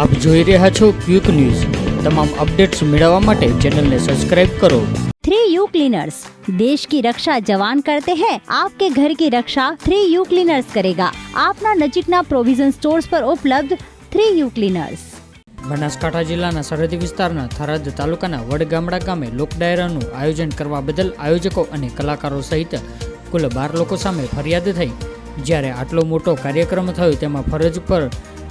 આપ જોઈ રહ્યા છો ક્વિક ન્યૂઝ. તમામ અપડેટ્સ મેળવવા માટે ચેનલને સબસ્ક્રાઇબ કરો. થ્રી यू क्लीनर्स देश की रक्षा जवान करते हैं आपके घर की रक्षा थ्री यू ક્લીનર્સ કરેગા. આપના નજીકના પ્રોવિઝન સ્ટોર્સ પર ઉપલબ્ધ થ્રી યુ ક્લીનર્સ. બનાસકાંઠા જિલ્લાના સરહદી વિસ્તારના થરાદ તાલુકાના વડગામડા ગામે લોક ડાયરાનું આયોજન કરવા બદલ આયોજકો અને કલાકારો સહિત કુલ બાર લોકો સામે ફરિયાદ થઈ. જ્યારે આટલો મોટો કાર્યક્રમ થયો તેમાં ફરજ પર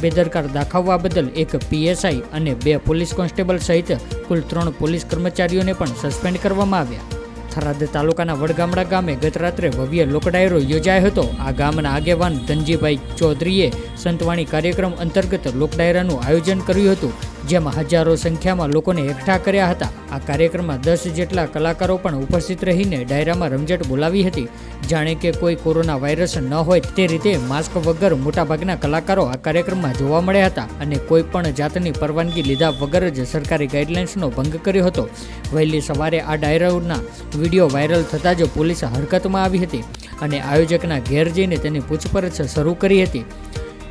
બેદરકાર દાખવવા બદલ એક પીએસઆઈ અને બે પોલીસ કોન્સ્ટેબલ સહિત કુલ ત્રણ પોલીસ કર્મચારીઓને પણ સસ્પેન્ડ કરવામાં આવ્યા. થરાદ તાલુકાના વડગામડા ગામે ગત રાત્રે ભવ્ય લોકડાયરો યોજાયો હતો. આ ગામના આગેવાન ધનજીભાઈ ચૌધરીએ સંતવાણી કાર્યક્રમ અંતર્ગત લોકડાયરાનું આયોજન કર્યું હતું, જેમાં હજારો સંખ્યામાં લોકોને એકઠા કર્યા હતા. આ કાર્યક્રમમાં દસ જેટલા કલાકારો પણ ઉપસ્થિત રહીને ડાયરામાં રમઝટ બોલાવી હતી. જાણે કે કોઈ કોરોના વાયરસ ન હોય તે રીતે માસ્ક વગર મોટાભાગના કલાકારો આ કાર્યક્રમમાં જોવા મળ્યા હતા અને કોઈ પણ જાતની પરવાનગી લીધા વગર જ સરકારી ગાઈડલાઇન્સનો ભંગ કર્યો હતો. વહેલી સવારે આ ડાયરાઓના વીડિયો વાયરલ થતાં જ પોલીસ હરકતમાં આવી હતી અને આયોજકના ઘેર જઈને તેની પૂછપરછ શરૂ કરી હતી.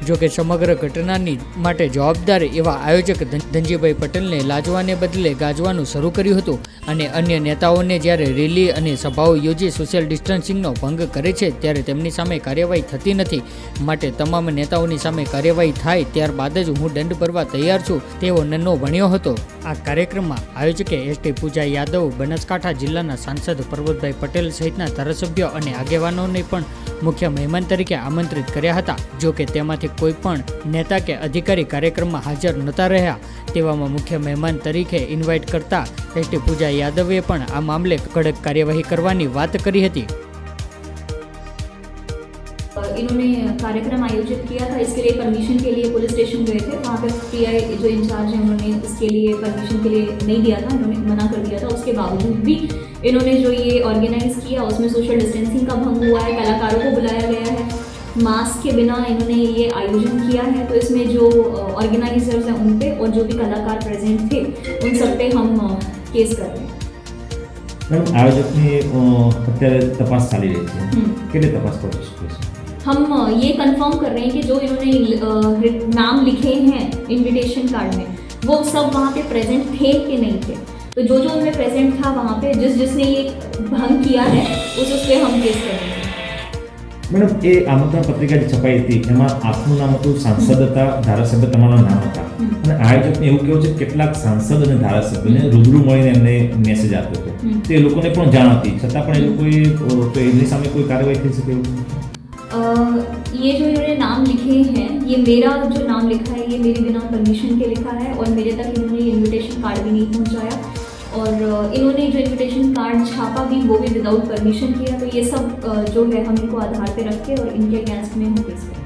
જો કે સમગ્ર ઘટનાની માટે જવાબદાર એવા આયોજક ધનજીભાઈ પટેલને લાજવાને બદલે ગાજવાનું શરૂ કર્યું હતું અને અન્ય નેતાઓને જ્યારે રેલી અને સભાઓ યોજી સોશિયલ ડિસ્ટન્સિંગનો ભંગ કરે છે ત્યારે તેમની સામે કાર્યવાહી થતી નથી. માટે તમામ નેતાઓની સામે કાર્યવાહી થાય ત્યારબાદ જ હું દંડ ભરવા તૈયાર છું, તેવો નન્નો ભણ્યો હતો. આ કાર્યક્રમમાં આયોજકે એસટી પૂજા યાદવ, બનાસકાંઠા જિલ્લાના સાંસદ પર્વતભાઈ પટેલ સહિતના ધારાસભ્યો અને આગેવાનોને પણ મુખ્ય મહેમાન તરીકે આમંત્રિત કર્યા હતા. જો કે તેમાંથી કોઈ પણ નેતા કે અધિકારી કાર્યક્રમમાં હાજર નહોતા રહ્યા, તેવામાં મુખ્ય મહેમાન તરીકે ઇન્વાઇટ કરતા એસટી પૂજા યાદવે પણ આ મામલે કડક કાર્યવાહી કરવાની વાત કરી હતી. इन्होंने कार्यक्रम आयोजित किया था इसके लिए परमिशन के लिए पुलिस स्टेशन गए थे वहाँ पे पीआई जो इंचार्ज हैं उन्होंने इसके लिए परमिशन के लिए नहीं दिया था इन्होंने मना कर दिया था उसके बावजूद भी इन्होंने जो ये ऑर्गेनाइज किया उसमें सोशल डिस्टेंसिंग का भंग हुआ है कलाकारों को बुलाया गया है मास्क के बिना इन्होंने ये आयोजन किया है तो इसमें जो ऑर्गेनाइजर्स हैं उन पे और जो भी कलाकार प्रेजेंट थे उन सब पे हम अ, केस कर रहे हैं મેડમ આયોજકની અ, અત્યારે તપાસ ચાલી રહી છે हम्म। કેટલી તપાસ કરી શકો છો हम अ, ये कंफर्म कर रहे हैं कि जो इन्होंने अ, रि- नाम लिखे हैं इनविटेशन कार्ड में वो सब वहाँ पे प्रेजेंट थे कि नहीं थे तो जो जो उनमें प्रेजेंट था वहाँ पे जिस जिसने ये भंग किया है उस उस पे हम केस करेंगे મેડમ એ આમંત્રણ પત્રિકા જે છપાઈ હતી એમાં આપનું નામ હતું સાંસદ હતા ધારાસભ્ય તમારા નામ હતા હમ. અને આયોજકને એવું કહેવું છે કે કેટલાક સાંસદ અને ધારાસભ્યને રૂબરૂ મળીને એમને મેસેજ આપ્યો હતો હમ. તે લોકોને પણ જાણ હતી છતાં પણ એ લોકોએ અ, તો એમની સામે કોઈ કાર્યવાહી થઈ શકે એવું अ, ये जो इन्होंने नाम लिखे हैं ये मेरा जो नाम लिखा है ये मेरे बिना परमिशन के लिखा है और मेरे तक इन्होंने इनविटेशन कार्ड भी नहीं पहुंचाया और अ, इन्होंने जो इनविटेशन कार्ड छापा भी वो भी विदाउट परमिशन किया तो ये सब अ, जो है हम इनको आधार पे रख के और इनके अगेंस्ट में हम केस करें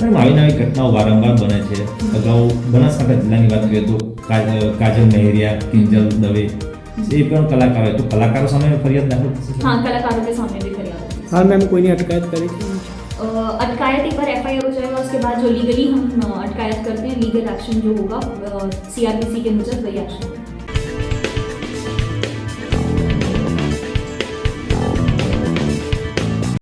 મેડમ આવી નવી ઘટનાઓ વારંવાર બને છે અગાઉ બનાસકાંઠા જિલ્લાની વાત કરીએ તો કાજ- કાજલ મહેરિયા કિંજલ દવે એ પણ કલાકારો તો કલાકારો સામે ફરિયાદ દાખલ થશે हाँ कलाकारों के सामने भी फरियाद होगी। हाल मैम कोई नहीं अटकायत करी थी अ, अटकायत एक बार एफ हो जाएगा उसके बाद जो लीगली हम अ, अटकायत करते हैं लीगल एक्शन जो होगा सीआरपीसी के मुजब वही एक्शन होगा